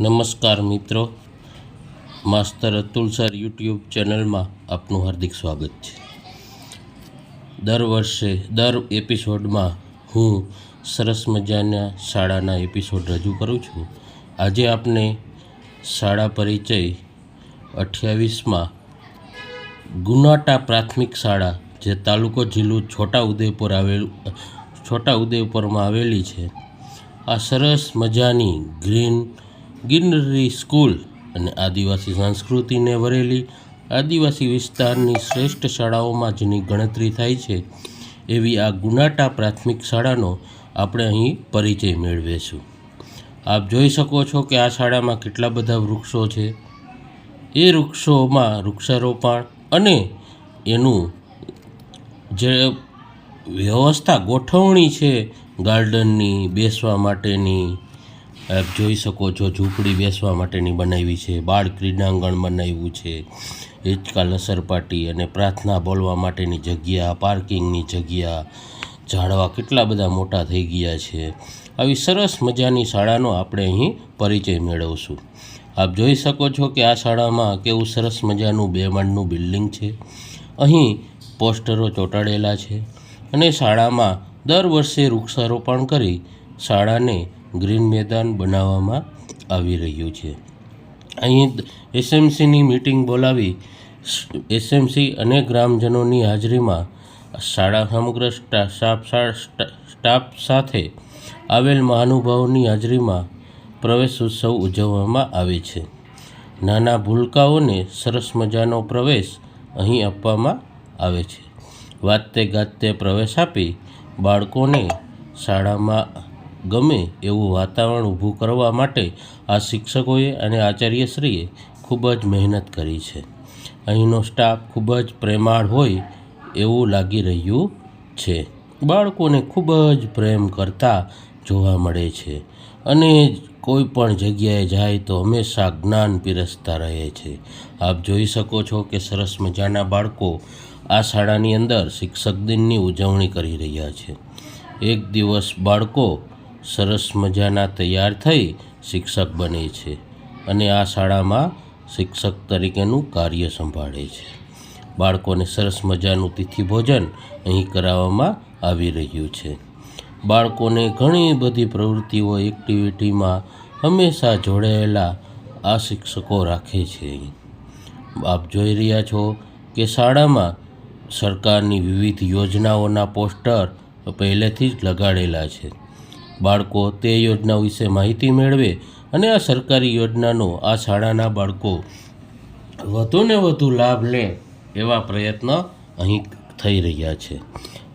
નમસ્કાર મિત્રો. માસ્તર Atul sir YouTube ચેનલમાં આપનું હાર્દિક સ્વાગત છે. દર વર્ષે, દર એપિસોડમાં હું સરસ મજાના શાળાના એપિસોડ રજૂ કરું છું. આજે આપને શાળા પરિચય અઠ્યાવીસમાં ગુનાટા પ્રાથમિક શાળા, જે તાલુકો જિલ્લું છોટા ઉદેપુર આવેલું, છોટા ઉદેપુરમાં આવેલી છે. આ સરસ મજાની ગ્રીન ગિરનરી સ્કૂલ અને આદિવાસી સંસ્કૃતિને વરેલી આદિવાસી વિસ્તારની શ્રેષ્ઠ શાળાઓમાં જેની ગણતરી થાય છે, એવી આ ગુનાટા પ્રાથમિક શાળાનો આપણે અહીં પરિચય મેળવીશું. આપ જોઈ શકો છો કે આ શાળામાં કેટલા બધા વૃક્ષો છે. એ વૃક્ષોમાં વૃક્ષારોપણ અને એનું જે વ્યવસ્થા ગોઠવણી છે, ગાર્ડનની બેસવા માટેની આપ જોઈ શકો છો ઝૂંપડી બેસવા માટેની બનાવી છે, બાળ ક્રીડાંગણ બનાવ્યું છે, હિંચકા લસરપાટી અને પ્રાર્થના બોલવા માટેની જગ્યા, પાર્કિંગની જગ્યા, ઝાડવા કેટલા બધા મોટા થઈ ગયા છે. આવી સરસ મજાની શાળાનો આપણે અહીં પરિચય મેળવશું. આપ જોઈ શકો છો કે આ શાળામાં કેવું સરસ મજાનું બે માળનું બિલ્ડિંગ છે. અહીં પોસ્ટરો ચોંટાડેલા છે અને શાળામાં દર વર્ષે વૃક્ષારોપણ કરી શાળાને ગ્રીન મેદાન બનાવવામાં આવી રહ્યું છે. અહીં એસએમસીની મિટિંગ બોલાવી એસએમસી અને ગ્રામજનોની હાજરીમાં શાળા સમગ્ર સ્ટાફ સ્ટાફ સાથે આવેલ મહાનુભાવોની હાજરીમાં પ્રવેશ ઉત્સવ ઉજવવામાં આવે છે. નાના ભૂલકાઓને સરસ મજાનો પ્રવેશ અહીં આપવામાં આવે છે. વાતે ગાતે પ્રવેશ આપી બાળકોને શાળામાં ગમે એવું વાતાવરણ ઊભું કરવા માટે આ શિક્ષકોએ અને આચાર્યશ્રીએ ખૂબ જ મહેનત કરી છે. અહીંનો સ્ટાફ ખૂબ જ પ્રેમાળ હોય એવું લાગી રહ્યું છે. બાળકોને ખૂબ જ પ્રેમ કરતા જોવા મળે છે અને કોઈ પણ જગ્યાએ જાય તો હંમેશા જ્ઞાન પીરસતા રહે છે. આપ જોઈ શકો છો કે સરસ મજાના બાળકો આ શાળાની અંદર શિક્ષક દિનની ઉજવણી કરી રહ્યા છે. એક દિવસ બાળકો સરસ મજાના તૈયાર થઈ શિક્ષક બને છે અને આ શાળામાં શિક્ષક તરીકેનું કાર્ય સંભાળે છે. બાળકોને સરસ મજાનું તિથિ ભોજન અહીં કરાવવામાં આવી રહ્યું છે. બાળકોને ઘણી બધી પ્રવૃત્તિઓ એક્ટિવિટીમાં હંમેશા જોડાયેલા આ શિક્ષકો રાખે છે. આપ જોઈ રહ્યા છો કે શાળામાં સરકારની વિવિધ યોજનાઓના પોસ્ટર પહેલેથી જ લગાડેલા છે. બાળકો તે યોજના વિશે માહિતી મેળવે અને આ સરકારી યોજનાનો આ શાળાના બાળકો વધુને વધુ લાભ લે એવા પ્રયત્ન અહીં થઈ રહ્યા છે.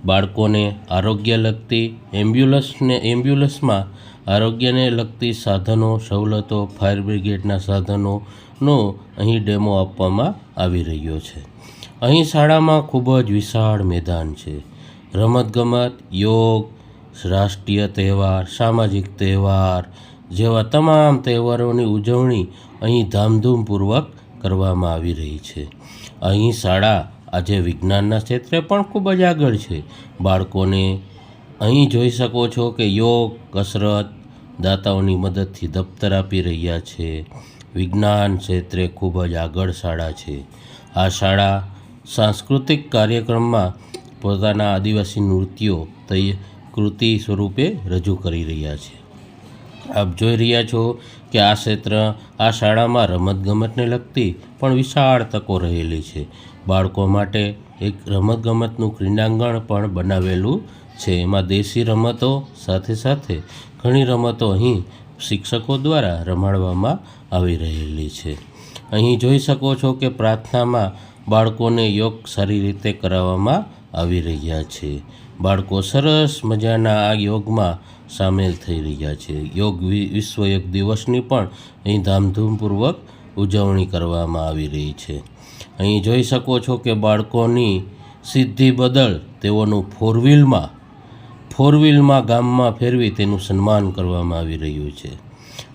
બાળકોને આરોગ્ય લગતી એમ્બ્યુલન્સને એમ્બ્યુલન્સમાં આરોગ્યને લગતી સાધનો, સવલતો, ફાયર બ્રિગેડના સાધનોનો અહીં ડેમો આપવામાં આવી રહ્યો છે. અહીં શાળામાં ખૂબ જ વિશાળ મેદાન છે. રમતગમત, યોગ રાષ્ટ્રીય તહેવાર, સામાજિક તહેવાર જેવા તમામ તહેવારોની ઉજવણી અહીં ધામધૂમપૂર્વક કરવામાં આવી રહી છે. અહીં શાળા આજે વિજ્ઞાનના ક્ષેત્રે પણ ખૂબ જ આગળ છે. બાળકોને અહીં જોઈ શકો છો કે યોગ, કસરત દાતાઓની મદદથી દફતર આપી રહ્યા છે. વિજ્ઞાન ક્ષેત્રે ખૂબ જ આગળ શાળા છે. આ શાળા સાંસ્કૃતિક કાર્યક્રમમાં પોતાના આદિવાસી નૃત્યો તૈ કૃતિ સ્વરૂપે રજૂ કરી રહ્યા છે. આપ જોઈ રહ્યા છો કે આ ક્ષેત્ર આ શાળામાં રમતગમતને લગતી પણ વિશાળ તકો રહેલી છે. બાળકો માટે એક રમતગમતનું ક્રીડાંગણ પણ બનાવેલું છે. એમાં દેશી રમતો સાથે સાથે ઘણી રમતો અહીં શિક્ષકો દ્વારા રમાડવામાં આવી રહેલી છે. અહીં જોઈ શકો છો કે પ્રાર્થનામાં બાળકોને યોગ સારી રીતે કરાવવામાં આવી રહ્યા છે. બાળકો સરસ મજાના આ યોગમાં સામેલ થઈ રહ્યા છે. યોગ વિશ્વ યોગ દિવસની પણ અહીં ધામધૂમપૂર્વક ઉજવણી કરવામાં આવી રહી છે. અહીં જોઈ શકો છો કે બાળકોની સિદ્ધિ બદલ તેઓનું ફોર વ્હીલમાં ફોર વ્હીલમાં ગામમાં ફેરવી તેનું સન્માન કરવામાં આવી રહ્યું છે.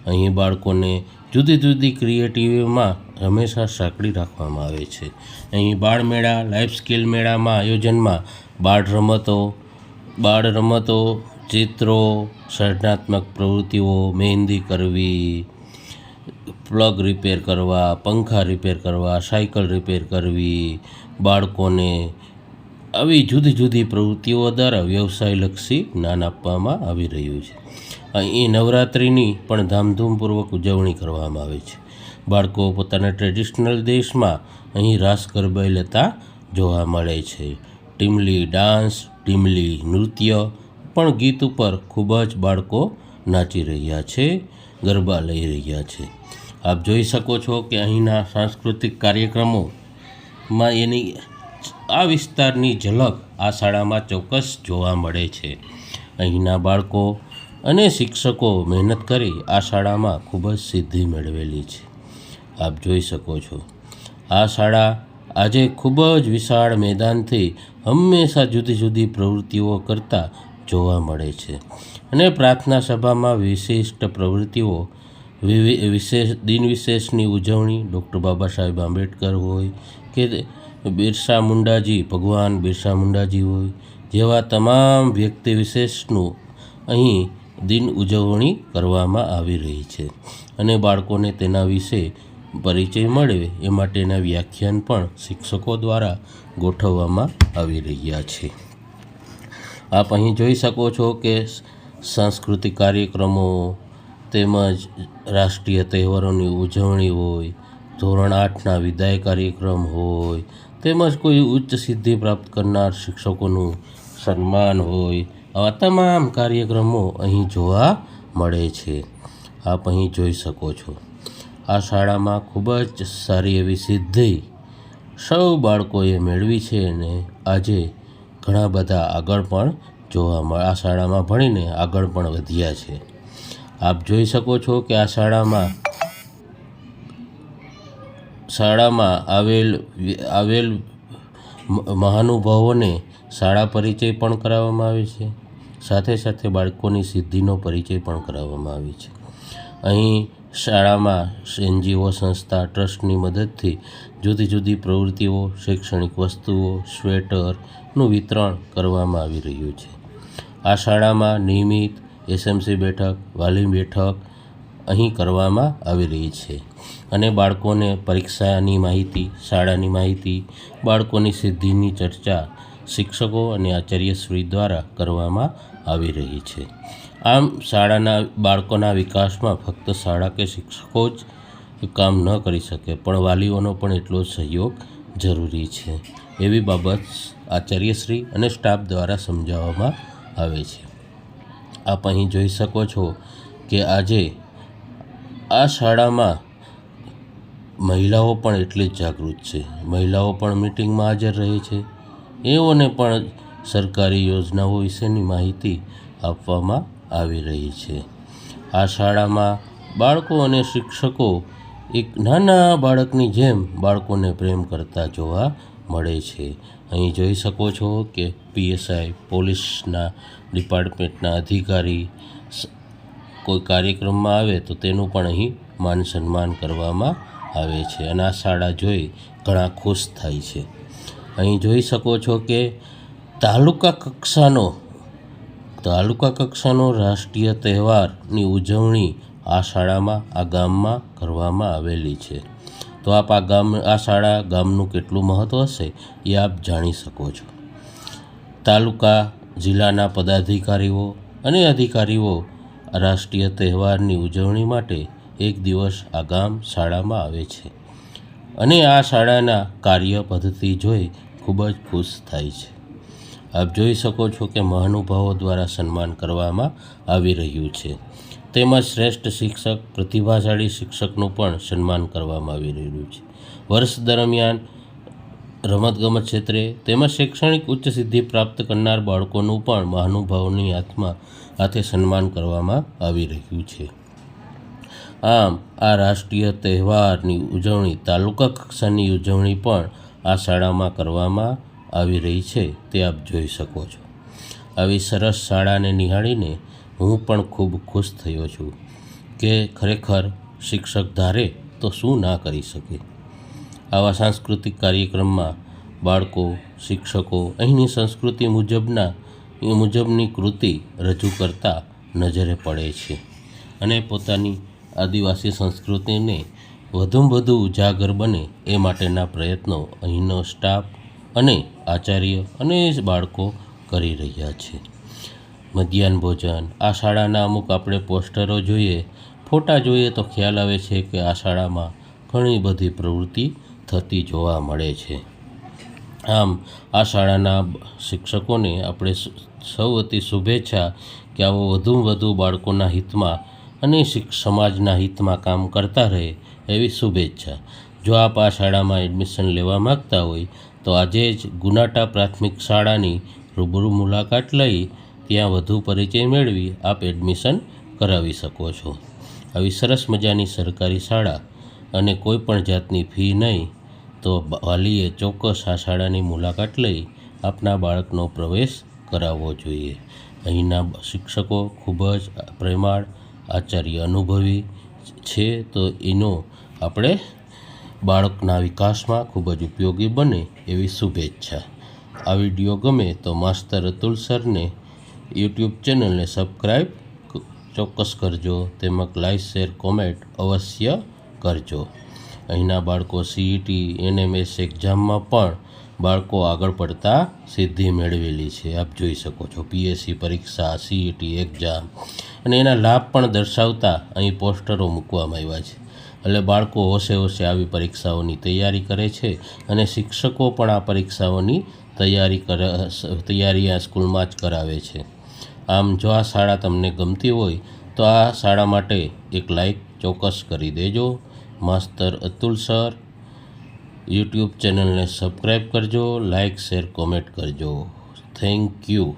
અહીં બાળકોને જુદી જુદી ક્રિએટિવમાં હંમેશા સાંકળી રાખવામાં આવે છે. અહીં બાળ મેળા, લાઈફ સ્કિલ મેળામાં આયોજનમાં બાળ રમતો બાળ રમતો, ચિત્રો, સર્જનાત્મક પ્રવૃત્તિઓ, મહેંદી કરવી, પ્લગ રિપેર કરવા, પંખા રિપેર કરવા, સાયકલ રિપેર કરવી, બાળકોને આવી જુદી જુદી પ્રવૃત્તિઓ દ્વારા વ્યવસાયલક્ષી જ્ઞાન આપવામાં આવી રહ્યું છે. અહીં નવરાત્રિની પણ ધામધૂમપૂર્વક ઉજવણી કરવામાં આવે છે. બાળકો પોતાના ટ્રેડિશનલ દેશમાં અહીં રાસ ગરબાઈ લેતા જોવા મળે છે. ટીમલી ડાન્સ, ટીમલી નૃત્ય પણ ગીત ઉપર ખૂબ જ બાળકો નાચી રહ્યા છે, ગરબા લઈ રહ્યા છે. આપ જોઈ શકો છો કે અહીંના સાંસ્કૃતિક કાર્યક્રમોમાં એની આ વિસ્તારની ઝલક આ શાળામાં ચોક્કસ જોવા મળે છે. અહીંના બાળકો અને શિક્ષકો મહેનત કરી આ શાળામાં ખૂબ જ સિદ્ધિ મેળવેલી છે. આપ જોઈ શકો છો. આ શાળા આજે ખૂબ જ વિશાળ મેદાનથી હંમેશા જુદી જુદી પ્રવૃત્તિઓ કરતા જોવા મળે છે અને પ્રાર્થના સભામાં વિશિષ્ટ પ્રવૃત્તિઓ વિશેષ, દિન વિશેષની ઉજવણી ડૉક્ટર બાબા સાહેબ આંબેડકર હોય કે બિરસા મુંડાજી, ભગવાન બિરસા મુંડાજી હોય, જેવા તમામ વ્યક્તિ વિશેષનું અહીં દિન ઉજવણી કરવામાં આવી રહી છે. અને બાળકોને તેના વિશે પરિચય મળે એ માટેના વ્યાખ્યાન પણ શિક્ષકો દ્વારા ગોઠવવામાં આવી રહ્યા છે. આપ અહીં જોઈ શકો છો કે સાંસ્કૃતિક કાર્યક્રમો તેમજ રાષ્ટ્રીય તહેવારોની ઉજવણી હોય, ધોરણ આઠના વિદાય કાર્યક્રમ હોય, તેમજ કોઈ ઉચ્ચ સિદ્ધિ પ્રાપ્ત કરનાર શિક્ષકોનું સન્માન હોય, આવા તમામ કાર્યક્રમો અહીં જોવા મળે છે. આપ અહીં જોઈ શકો છો. આ શાળામાં ખૂબ જ સારી એવી સિદ્ધિ સૌ બાળકોએ મેળવી છે અને આજે ઘણા બધા આગળ પણ જોવા મળે, આ શાળામાં ભણીને આગળ પણ વધ્યા છે. આપ જોઈ શકો છો કે આ શાળામાં શાળામાં આવેલ આવેલ મહાનુભાવોને શાળા પરિચય પણ કરાવવામાં આવે છે. સાથે સાથે બાળકોની સિદ્ધિનો પરિચય પણ કરાવવામાં આવે છે. અહીં શાળામાં એનજીઓ સંસ્થા ટ્રસ્ટની મદદથી જુદી જુદી પ્રવૃત્તિઓ, શૈક્ષણિક વસ્તુઓ સ્વેટરનું વિતરણ કરવામાં આવી રહ્યું છે. આ શાળામાં નિયમિત એસએમસી બેઠક વાલી બેઠક અહીં કરવામાં આવી રહી છે અને બાળકોને પરીક્ષાની માહિતી, શાળાની માહિતી, બાળકોની સિદ્ધિની ચર્ચા શિક્ષકો અને આચાર્યશ્રી દ્વારા કરવામાં આવી રહી છે. આમ શાળાના બાળકોના વિકાસમાં ફક્ત શાળા કે શિક્ષકો જ કામ ન કરી શકે, પણ વાલીઓનો પણ એટલો સહયોગ જરૂરી છે. એવી બાબત આચાર્યશ્રી અને સ્ટાફ દ્વારા સમજાવવામાં આવે છે. આપ અહીં જોઈ શકો છો કે આજે આ શાળામાં મહિલાઓ પણ એટલી જ જાગૃત છે. મહિલાઓ પણ મિટિંગમાં હાજર રહે છે. એઓને પણ સરકારી યોજનાઓ વિશેની માહિતી આપવામાં આવી રહી છે. આ શાળામાં બાળકો અને શિક્ષકો એક નાના બાળકની જેમ બાળકોને પ્રેમ કરતા જોવા મળે છે. અહીં જોઈ શકો છો કે પીએસઆઈ, પોલીસના ડિપાર્ટમેન્ટના અધિકારી કોઈ કાર્યક્રમમાં આવે તો તેનું પણ અહીં માન સન્માન કરવામાં આવે છે અને આ શાળા જોઈ ઘણા ખુશ થાય છે. અહીં જોઈ શકો છો કે તાલુકા કક્ષાનો તાલુકા કક્ષાનો રાષ્ટ્રીય તહેવારની ઉજવણી આ શાળામાં, આ ગામમાં કરવામાં આવેલી છે. તો આપ આ ગામ, આ શાળા ગામનું કેટલું મહત્ત્વ હશે એ આપ જાણી શકો છો. તાલુકા, જિલ્લાના પદાધિકારીઓ અને અધિકારીઓ રાષ્ટ્રીય તહેવારની ઉજવણી માટે એક દિવસ આ ગામ શાળામાં આવે છે અને આ શાળાના કાર્ય પદ્ધતિ જોઈ ખૂબ જ ખુશ થાય છે. આપ જોઈ શકો છો કે મહાનુભાવો દ્વારા સન્માન કરવામાં આવી રહ્યું છે. તેમજ શ્રેષ્ઠ શિક્ષક, પ્રતિભાશાળી શિક્ષકનું પણ સન્માન કરવામાં આવી રહ્યું છે. વર્ષ દરમિયાન રમતગમત ક્ષેત્રે તેમજ શૈક્ષણિક ઉચ્ચ સિદ્ધિ પ્રાપ્ત કરનાર બાળકોનું પણ મહાનુભાવોની હાથમાં હાથે સન્માન કરવામાં આવી રહ્યું છે. આમ, આ રાષ્ટ્રીય તહેવારની ઉજવણી તાલુકા કક્ષાની ઉજવણી પણ આ શાળામાં કરવામાં આવી રહી છે તે આપ જોઈ શકો છો. આવી સરસ શાળાને નિહાળીને હું પણ ખૂબ ખુશ થયો છું કે ખરેખર શિક્ષક ધારે તો શું ના કરી શકે. આવા સાંસ્કૃતિક કાર્યક્રમમાં બાળકો, શિક્ષકો અહીંની સંસ્કૃતિ મુજબના, એ મુજબની કૃતિ રજૂ કરતા નજરે પડે છે અને પોતાની આદિવાસી સંસ્કૃતિને વધુમાં વધુ ઉજાગર બને એ માટેના પ્રયત્નો અહીંનો સ્ટાફ અને આચાર્ય અને બાળકો કરી રહ્યા છે. મધ્યાહન ભોજન. આ શાળાના અમુક આપણે પોસ્ટરો જોઈએ, ફોટા જોઈએ તો ખ્યાલ આવે છે કે આ શાળામાં ઘણી બધી પ્રવૃત્તિ થતી જોવા મળે છે. આમ, આ શાળાના શિક્ષકોને આપણે સૌ અતિ શુભેચ્છા કે આવો વધુમાં વધુ બાળકોના હિતમાં અને સમાજના હિતમાં કામ કરતા રહે એવી શુભેચ્છા. જો આપ આ શાળામાં એડમિશન લેવા માગતા હોય તો આજે જ ગુનાટા પ્રાથમિક શાળાની રૂબરૂ મુલાકાત લઈ ત્યાં વધુ પરિચય મેળવી આપ એડમિશન કરાવી શકો છો. આવી સરસ મજાની સરકારી શાળા અને કોઈ પણ જાતની ફી નહીં, તો વાલીએ ચોક્કસ આ શાળાની મુલાકાત લઈ આપના બાળકનો પ્રવેશ કરાવવો જોઈએ. અહીંના શિક્ષકો ખૂબ જ પ્રેમાળ, આચાર્ય અનુભવી છે, તો એનો આપણે બાળકના વિકાસમાં ખૂબ જ ઉપયોગી બને એવી શુભેચ્છા. આ વીડિયો ગમે તો માસ્તર અતુલ સરને યુટ્યુબ ચેનલને સબસ્ક્રાઈબ ચોક્કસ કરજો. તેમજ લાઈક, શેર, કોમેન્ટ અવશ્ય કરજો. અહીંના બાળકો સીઈટી એનએમએસ એક્ઝામમાં પણ બાળકો આગળ પડતા સિદ્ધિ મેળવેલી છે. આપ જોઈ શકો છો પીએસસી પરીક્ષા સીઈટી એક્ઝામ અને એના લાભ પણ દર્શાવતા અહીં પોસ્ટરો મૂકવામાં આવ્યા છે. એટલે બાળકો હોશે હોશે આવી પરીક્ષાઓની તૈયારી કરે છે અને શિક્ષકો પણ આ પરીક્ષાઓની તૈયારી કરે, તૈયારી આ સ્કૂલમાં જ કરાવે છે. આમ જો આ શાળા તમને ગમતી હોય, તો આ શાળા માટે એક લાઈક ચોક્કસ કરી દેજો. માસ્તર અતુલ સર, યુટ્યુબ ચેનલને સબસ્ક્રાઈબ કરજો, લાઈક, શેર, કોમેન્ટ કરજો. Thank you.